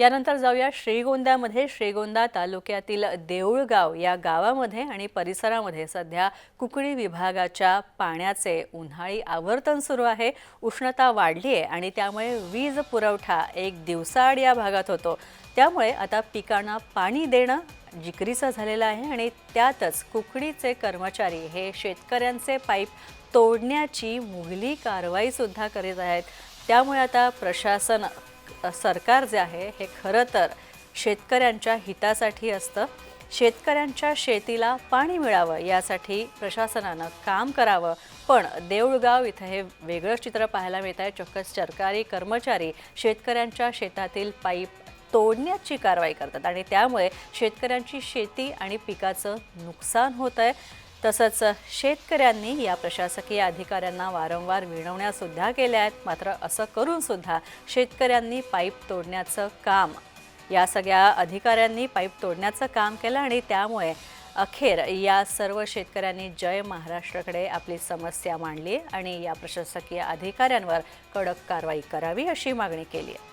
यानंतर जाऊया श्रीगोंद्यामध्ये. श्रीगोंदा तालुक्यातील देऊळगाव या गावामध्ये आणि परिसरामध्ये सध्या कुकडी विभागाच्या पाण्याचे उन्हाळी आवर्तन सुरू आहे. उष्णता वाढली आहे आणि त्यामुळे वीज पुरवठा एक दिवसाआड या भागात होतो. त्यामुळे आता पिकांना पाणी देणं जिकरीचं झालेलं आहे आणि त्यातच कुकडीचे कर्मचारी हे शेतकऱ्यांचे पाईप तोडण्याची मुघली कारवाईसुद्धा करीत आहेत. त्यामुळे आता प्रशासन सरकार जे आहे हे खरं तर शेतकऱ्यांच्या हितासाठी असतं. शेतकऱ्यांच्या शेतीला पाणी मिळावं यासाठी प्रशासनानं काम करावं. पण देऊळगाव इथं हे वेगळं चित्र पाहायला मिळत आहे चक्क सरकारी कर्मचारी शेतकऱ्यांच्या शेतातील पाईप तोडण्याची कारवाई करतात आणि त्यामुळे शेतकऱ्यांची शेती आणि पिकाचं नुकसान होत आहे तसंच शेतकऱ्यांनी या प्रशासकीय अधिकाऱ्यांना वारंवार विणवण्यासुद्धा केल्या आहेत. मात्र असं करूनसुद्धा शेतकऱ्यांनी पाईप तोडण्याचं काम या सगळ्या अधिकाऱ्यांनी पाईप तोडण्याचं काम केलं आणि त्यामुळे अखेर या सर्व शेतकऱ्यांनी जय महाराष्ट्राकडे आपली समस्या मांडली आणि या प्रशासकीय अधिकाऱ्यांवर कडक कारवाई करावी अशी मागणी केली आहे.